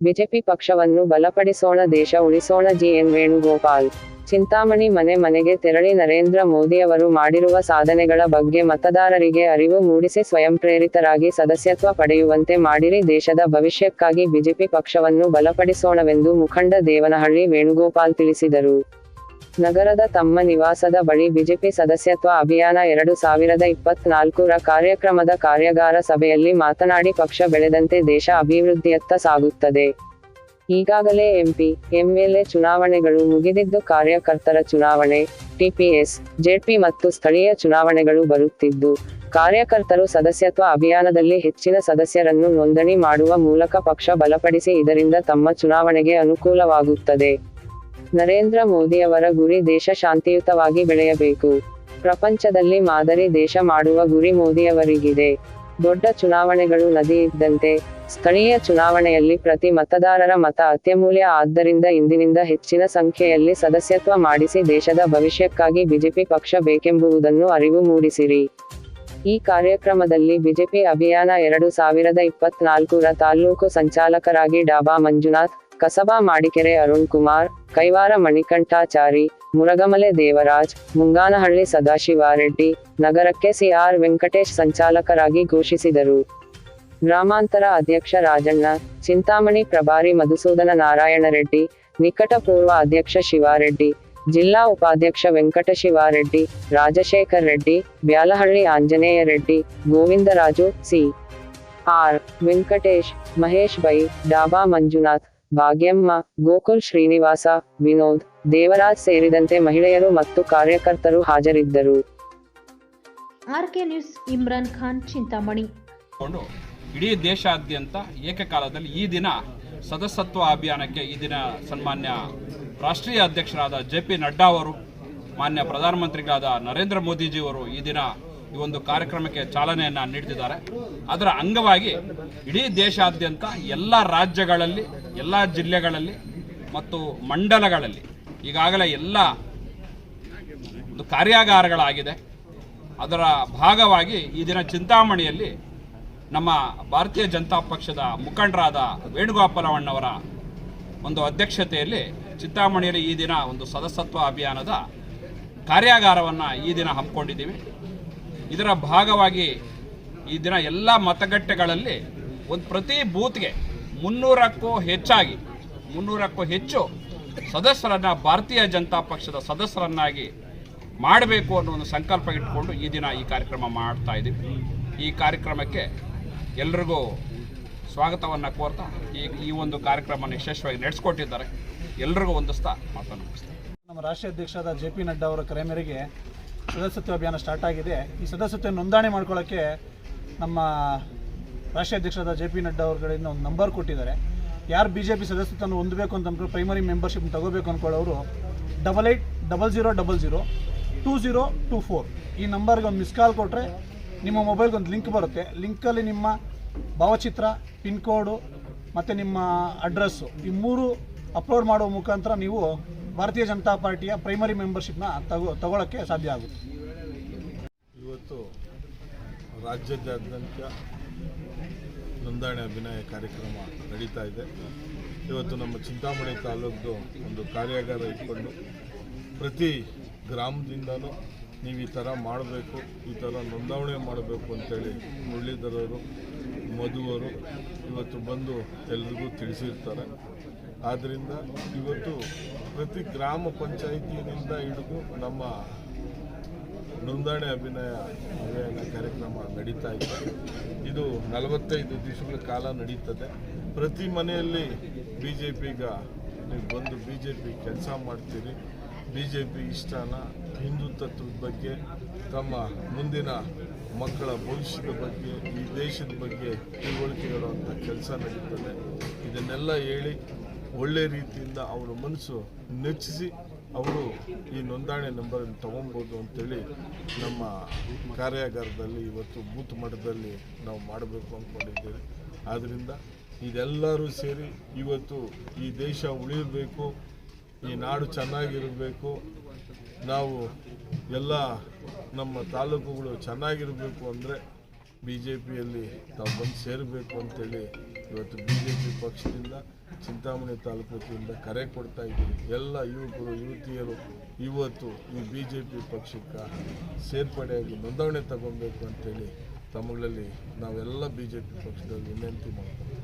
BJP ಪಕ್ಷವನ್ನು ಬಲಪಡಿಸೋಣ, ದೇಶ ಉಳಿಸೋಣ ಜಿಎನ್ ವೇಣುಗೋಪಾಲ್. ಚಿಂತಾಮಣಿ ಮನೆ ಮನೆಗೆ ತೆರಳಿ ನರೇಂದ್ರ ಮೋದಿಯವರು ಮಾಡಿರುವ ಸಾಧನೆಗಳ ಬಗ್ಗೆ ಮತದಾರರಿಗೆ ಅರಿವು ಮೂಡಿಸಿ ಸ್ವಯಂ ಪ್ರೇರಿತರಾಗಿ ಸದಸ್ಯತ್ವ ಪಡೆಯುವಂತೆ ಮಾಡಿರಿ, ದೇಶದ ಭವಿಷ್ಯಕ್ಕಾಗಿ ಬಿಜೆಪಿ ಪಕ್ಷವನ್ನು ಬಲಪಡಿಸೋಣವೆಂದು ಮುಖಂಡ ದೇವನಹಳ್ಳಿ ವೇಣುಗೋಪಾಲ್ ತಿಳಿಸಿದರು. ನಗರದ ತಮ್ಮ ನಿವಾಸದ ಬಳಿ ಬಿಜೆಪಿ ಸದಸ್ಯತ್ವ ಅಭಿಯಾನ ಎರಡು ಸಾವಿರದ ಇಪ್ಪತ್ನಾಲ್ಕರ ಕಾರ್ಯಕ್ರಮದ ಕಾರ್ಯಾಗಾರ ಸಭೆಯಲ್ಲಿ ಮಾತನಾಡಿ ಪಕ್ಷ ಬೆಳೆದಂತೆ ದೇಶ ಅಭಿವೃದ್ಧಿಯತ್ತ ಸಾಗುತ್ತದೆ. ಈಗಾಗಲೇ ಎಂಪಿ, ಎಂಎಲ್ಎ ಚುನಾವಣೆಗಳು ಮುಗಿದಿದ್ದು ಕಾರ್ಯಕರ್ತರ ಚುನಾವಣೆ, ಟಿಪಿಎಸ್ ಜೆಡ್ಪಿ ಮತ್ತು ಸ್ಥಳೀಯ ಚುನಾವಣೆಗಳು ಬರುತ್ತಿದ್ದು, ಕಾರ್ಯಕರ್ತರು ಸದಸ್ಯತ್ವ ಅಭಿಯಾನದಲ್ಲಿ ಹೆಚ್ಚಿನ ಸದಸ್ಯರನ್ನು ನೋಂದಣಿ ಮಾಡುವ ಮೂಲಕ ಪಕ್ಷ ಬಲಪಡಿಸಿ ಇದರಿಂದ ತಮ್ಮ ಚುನಾವಣೆಗೆ ಅನುಕೂಲವಾಗುತ್ತದೆ. ನರೇಂದ್ರ ಮೋದಿಯವರ ಗುರಿ ದೇಶ ಶಾಂತಿಯುತವಾಗಿ ಬೆಳೆಯಬೇಕು. ಪ್ರಪಂಚದಲ್ಲಿ ಮಾದರಿ ದೇಶ ಮಾಡುವ ಗುರಿ ಮೋದಿಯವರಿಗಿದೆ. ದೊಡ್ಡ ಚುನಾವಣೆಗಳು ನದಿ ಇದ್ದಂತೆ ಸ್ಥಳೀಯ ಚುನಾವಣೆಯಲ್ಲಿ ಪ್ರತಿ ಮತದಾರರ ಮತ ಅತ್ಯಮೂಲ್ಯ ಆದ್ದರಿಂದ ಇಂದಿನಿಂದ ಹೆಚ್ಚಿನ ಸಂಖ್ಯೆಯಲ್ಲಿ ಸದಸ್ಯತ್ವ ಮಾಡಿಸಿ ದೇಶದ ಭವಿಷ್ಯಕ್ಕಾಗಿ ಬಿಜೆಪಿ ಪಕ್ಷ ಬೇಕೆಂಬುದನ್ನು ಅರಿವು ಮೂಡಿಸಿರಿ. ಈ ಕಾರ್ಯಕ್ರಮದಲ್ಲಿ ಬಿಜೆಪಿ ಅಭಿಯಾನ ಎರಡು ಸಾವಿರದ ಇಪ್ಪತ್ನಾಲ್ಕರ ತಾಲ್ಲೂಕು ಸಂಚಾಲಕರಾಗಿ ಡಾಬಾ ಮಂಜುನಾಥ್ ಕಸಬಾ ಮಾಡಿಕೆರೆ ಅರುಣ್ ಕುಮಾರ್, ಕೈವಾರ ಮಣಿಕಂಠಾಚಾರಿ, ಮುರಗಮಲೆ ದೇವರಾಜ್, ಮುಂಗಾನಹಳ್ಳಿ ಸದಾಶಿವಾರೆಡ್ಡಿ, ನಗರಕ್ಕೆ ಸಿಆರ್ ವೆಂಕಟೇಶ್ ಸಂಚಾಲಕರಾಗಿ ಘೋಷಿಸಿದರು. ಗ್ರಾಮಾಂತರ ಅಧ್ಯಕ್ಷ ರಾಜಣ್ಣ, ಚಿಂತಾಮಣಿ ಪ್ರಭಾರಿ ಮಧುಸೂದನ ನಾರಾಯಣ ರೆಡ್ಡಿ, ನಿಕಟಪೂರ್ವ ಅಧ್ಯಕ್ಷ ಶಿವಾರೆಡ್ಡಿ, ಜಿಲ್ಲಾ ಉಪಾಧ್ಯಕ್ಷ Venkatashivareddy Rajashekhar Reddy, Byalahalli Anjaneya Reddy, Govindaraju, C. R. Venkatesh, Mahesh by, dhaba Manjunath. Bhagyamma Gokul Srinivasa Vinod Devaraj ಸೇರಿದಂತೆ ಮಹಿಳೆಯರು ಮತ್ತು ಕಾರ್ಯಕರ್ತರು ಹಾಜರಿದ್ದರು. RK news Imran Khan Chintamani. ಕೊಂಡು ಇಡೀ ದೇಶಾದ್ಯಂತ ಏಕಕಾಲದಲ್ಲಿ ಈ ದಿನ ಸದಸ್ಯತ್ವ ಅಭಿಯಾನಕ್ಕೆ ಈ ದಿನ ಸನ್ಮಾನ್ಯ ರಾಷ್ಟ್ರೀಯ ಅಧ್ಯಕ್ಷರಾದ ಜೆ ಪಿ ನಡ್ಡಾ ಅವರು ಮಾನ್ಯ ಪ್ರಧಾನಮಂತ್ರಿಗಳಾದ ನರೇಂದ್ರ ಮೋದಿಜಿಯವರು ಈ ದಿನ ಈ ಒಂದು ಕಾರ್ಯಕ್ರಮಕ್ಕೆ ಚಾಲನೆಯನ್ನು ನೀಡುತ್ತಿದ್ದಾರೆ ಅದರ ಅಂಗವಾಗಿ ಇಡೀ ದೇಶಾದ್ಯಂತ ಎಲ್ಲ ರಾಜ್ಯಗಳಲ್ಲಿ, ಎಲ್ಲ ಜಿಲ್ಲೆಗಳಲ್ಲಿ ಮತ್ತು ಮಂಡಲಗಳಲ್ಲಿ ಈಗಾಗಲೇ ಎಲ್ಲ ಒಂದು ಕಾರ್ಯಾಗಾರಗಳಾಗಿದೆ. ಅದರ ಭಾಗವಾಗಿ ಈ ದಿನ ಚಿಂತಾಮಣಿಯಲ್ಲಿ ನಮ್ಮ ಭಾರತೀಯ ಜನತಾ ಪಕ್ಷದ ಮುಖಂಡರಾದ ವೇಣುಗೋಪಾಲವಣ್ಣವರ ಒಂದು ಅಧ್ಯಕ್ಷತೆಯಲ್ಲಿ ಚಿಂತಾಮಣಿಯಲ್ಲಿ ಈ ದಿನ ಒಂದು ಸದಸ್ಯತ್ವ ಅಭಿಯಾನದ ಕಾರ್ಯಾಗಾರವನ್ನು ಈ ದಿನ ಹಮ್ಮಿಕೊಂಡಿದ್ದೀವಿ. ಇದರ ಭಾಗವಾಗಿ ಈ ದಿನ ಎಲ್ಲ ಮತಗಟ್ಟೆಗಳಲ್ಲಿ ಒಂದು ಪ್ರತಿ ಬೂತ್ಗೆ ಮುನ್ನೂರಕ್ಕೂ ಹೆಚ್ಚಾಗಿ, ಮುನ್ನೂರಕ್ಕೂ ಹೆಚ್ಚು ಸದಸ್ಯರನ್ನ ಭಾರತೀಯ ಜನತಾ ಪಕ್ಷದ ಸದಸ್ಯರನ್ನಾಗಿ ಮಾಡಬೇಕು ಅನ್ನೋ ಒಂದು ಸಂಕಲ್ಪ ಇಟ್ಕೊಂಡು ಈ ದಿನ ಈ ಕಾರ್ಯಕ್ರಮ ಮಾಡ್ತಾ ಇದ್ದೀವಿ ಈ ಕಾರ್ಯಕ್ರಮಕ್ಕೆ ಎಲ್ರಿಗೂ ಸ್ವಾಗತವನ್ನು ಕೋರ್ತಾ ಈ ಈ ಒಂದು ಕಾರ್ಯಕ್ರಮವನ್ನು ಯಶಸ್ವಿಯಾಗಿ ನಡೆಸ್ಕೊಟ್ಟಿದ್ದಾರೆ. ಎಲ್ರಿಗೂ ಒಂದಿಸ್ತಾ ಮಾತನ್ನು ಮುಗಿಸ್ತೀನಿ ನಮ್ಮ ರಾಷ್ಟ್ರೀಯ ಅಧ್ಯಕ್ಷರಾದ ಜೆ ಪಿ ನಡ್ಡಾ ಅವರ ಕರೆ ಮೇರೆಗೆ ಸದಸ್ಯತ್ವ ಅಭಿಯಾನ ಸ್ಟಾರ್ಟ್ ಆಗಿದೆ. ಈ ಸದಸ್ಯತ್ವ ನೋಂದಣಿ ಮಾಡ್ಕೊಳ್ಳೋಕ್ಕೆ ನಮ್ಮ ರಾಷ್ಟ್ರೀಯ ಅಧ್ಯಕ್ಷರಾದ ಜೆ ಪಿ ನಡ್ಡಾ ಅವರುಗಳಿಂದ ಒಂದು ನಂಬರ್ ಕೊಟ್ಟಿದ್ದಾರೆ. ಯಾರು ಬಿ ಜೆ ಪಿ ಸದಸ್ಯತ್ವವನ್ನು ಹೊಂದಬೇಕು ಅಂತ ಅಂದ್ಕೊಂಡು ಪ್ರೈಮರಿ ಮೆಂಬರ್ಶಿಪ್ ತಗೋಬೇಕು ಅಂದ್ಕೊಳ್ಳೋರು double eight double zero double zero two zero two four ಈ ನಂಬರ್ಗೆ ಒಂದು ಮಿಸ್ ಕಾಲ್ ಕೊಟ್ಟರೆ ನಿಮ್ಮ ಮೊಬೈಲ್ಗೆ ಒಂದು ಲಿಂಕ್ ಬರುತ್ತೆ. ಲಿಂಕಲ್ಲಿ ನಿಮ್ಮ ಭಾವಚಿತ್ರ ಪಿನ್ ಕೋಡು ಮತ್ತು ನಿಮ್ಮ ಅಡ್ರೆಸ್ಸು ಈ ಮೂರು ಅಪ್ಲೋಡ್ ಮಾಡುವ ಮುಖಾಂತರ ನೀವು ಭಾರತೀಯ ಜನತಾ ಪಾರ್ಟಿಯ ಪ್ರೈಮರಿ ಮೆಂಬರ್ಶಿಪ್ನ ತಗೋ ತಗೊಳ್ಳೋಕ್ಕೆ ಸಾಧ್ಯ ಆಗುತ್ತೆ. ಇವತ್ತು ರಾಜ್ಯಾದ್ಯಂತ ನೋಂದಣಿ ಅಭಿನಯ ಕಾರ್ಯಕ್ರಮ ನಡೀತಾ ಇದೆ. ಇವತ್ತು ನಮ್ಮ ಚಿಂತಾಮಣಿ ತಾಲೂಕು ಒಂದು ಕಾರ್ಯಾಗಾರ ಇಟ್ಕೊಂಡು ಪ್ರತಿ ಗ್ರಾಮದಿಂದಲೂ ನೀವು ಈ ಥರ ಮಾಡಬೇಕು, ಈ ಥರ ನೋಂದಣಿ ಮಾಡಬೇಕು ಅಂತೇಳಿ ಮುರಳೀಧರವರು ಮಧುವರು ಇವತ್ತು ಬಂದು ಎಲ್ರಿಗೂ ತಿಳಿಸಿರ್ತಾರೆ. ಆದ್ದರಿಂದ ಇವತ್ತು ಪ್ರತಿ ಗ್ರಾಮ ಪಂಚಾಯಿತಿಯಿಂದ ಹಿಡಿದು ನಮ್ಮ ನೋಂದಣಿ ಅಭಿನಯ ಅಭಿಯಾನ ಕಾರ್ಯಕ್ರಮ ನಡೀತಾ ಇದೆ. ಇದು ನಲವತ್ತೈದು ದಿವಸಗಳ ಕಾಲ ನಡೀತದೆ. ಪ್ರತಿ ಮನೆಯಲ್ಲಿ ಬಿ ಜೆ ಪಿಗ ನೀವು ಬಂದು ಬಿ ಜೆ ಪಿ ಕೆಲಸ ಮಾಡ್ತೀರಿ. ಬಿ ಜೆ ಪಿ ಇಷ್ಟಾನ ಹಿಂದುತ್ವದ ಬಗ್ಗೆ, ತಮ್ಮ ಮುಂದಿನ ಮಕ್ಕಳ ಭವಿಷ್ಯದ ಬಗ್ಗೆ, ಈ ದೇಶದ ಬಗ್ಗೆ ತಿಳುವಳಿಕೆ ಹೇಳುವಂಥ ಕೆಲಸ ನಡೀತದೆ. ಇದನ್ನೆಲ್ಲ ಹೇಳಿ ಒಳ್ಳೆ ರೀತಿಯಿಂದ ಅವರ ಮನಸ್ಸು ನೆಚ್ಚಿಸಿ ಅವರು ಈ ನೋಂದಣಿ ನಂಬರನ್ನು ತಗೊಬೋದು ಅಂತೇಳಿ ನಮ್ಮ ಕಾರ್ಯಾಗಾರದಲ್ಲಿ ಇವತ್ತು ಬೂತ್ ಮಟ್ಟದಲ್ಲಿ ನಾವು ಮಾಡಬೇಕು ಅಂದ್ಕೊಂಡಿದ್ದೇವೆ. ಆದ್ದರಿಂದ ಇದೆಲ್ಲರೂ ಸೇರಿ ಇವತ್ತು ಈ ದೇಶ ಉಳಿಯಬೇಕು, ಈ ನಾಡು ಚೆನ್ನಾಗಿರಬೇಕು, ನಾವು ಎಲ್ಲ ನಮ್ಮ ತಾಲೂಕುಗಳು ಚೆನ್ನಾಗಿರಬೇಕು ಅಂದರೆ ಬಿ ಜೆ ಪಿಯಲ್ಲಿ ತಾವು ಬಂದು ಸೇರಬೇಕು ಅಂತೇಳಿ ಇವತ್ತು ಬಿ ಜೆ ಪಿ ಪಕ್ಷದಿಂದ ಚಿಂತಾಮಣಿ ತಾಲೂಕು ವತಿಯಿಂದ ಕರೆ ಕೊಡ್ತಾ ಇದ್ದೀವಿ ಎಲ್ಲ ಯುವಕರು, ಯುವತಿಯರು ಇವತ್ತು ಈ ಬಿ ಜೆ ಪಿ ಪಕ್ಷಕ್ಕೆ ಸೇರ್ಪಡೆಯಾಗಿ ನೋಂದಣಿ ತಗೊಬೇಕು ಅಂತೇಳಿ ತಮ್ಮಗಳಲ್ಲಿ ನಾವೆಲ್ಲ ಬಿ ಜೆ ಪಿ ಪಕ್ಷದಲ್ಲಿ ವಿನಂತಿ ಮಾಡ್ತೀವಿ